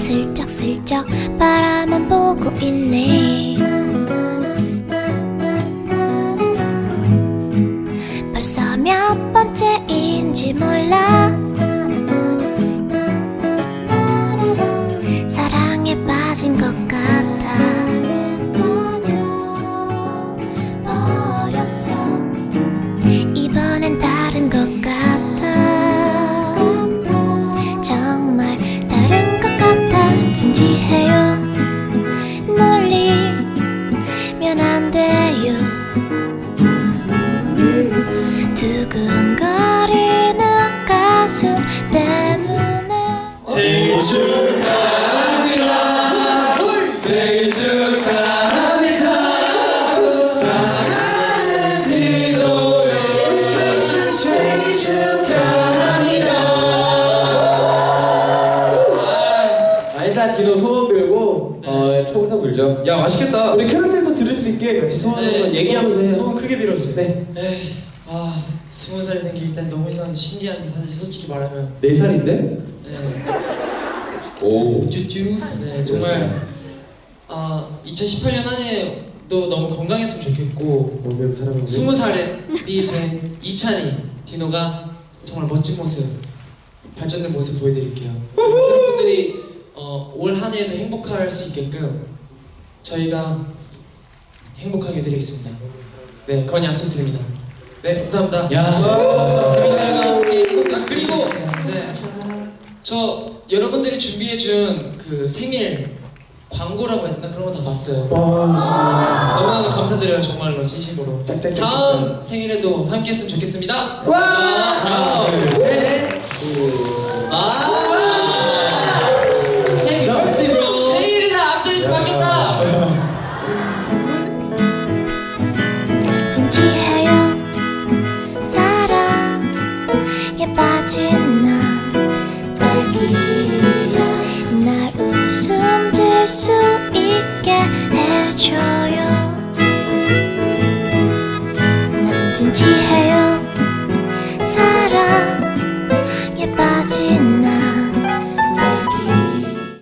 슬쩍슬쩍 바라만 보고 있네. empty. 디노 소원 빌고 어, 초부터 불죠. 야 맛있겠다. 우리 캐럿들도 들을 수 있게 같이 소원 네. 한번 얘기하면서 해요. 소원 크게 빌어주세요. 네. 네. 아 스무 살이 된게 일단 너무 이상해서 신기한데 사실 솔직히 말하면 네 살인데? 네. 오. 쭈쭈. 네 정말 아 2018년 한 해도 너무 건강했으면 좋겠고 원명 사랑하는. 스무 살이 된 이찬이 디노가 정말 멋진 모습 발전된 모습 보여드릴게요. 여러분들이 어, 올한 해에도 행복할 수 있게끔 저희가 행복하게 해드리겠습니다. 네, 그건 약속드립니다. 네, 감사합니다. 야. 그리고 그리고 네, 저 여러분들이 준비해준 그 생일 광고라고 해야 되나 그런 거 다 봤어요. 와 진짜. 너무나도 감사드려요 정말로 진심으로 짝짝짝 다음 생일에도 함께했으면 좋겠습니다 와! 하나 둘 셋 둘, 진지해요. 사랑에 빠진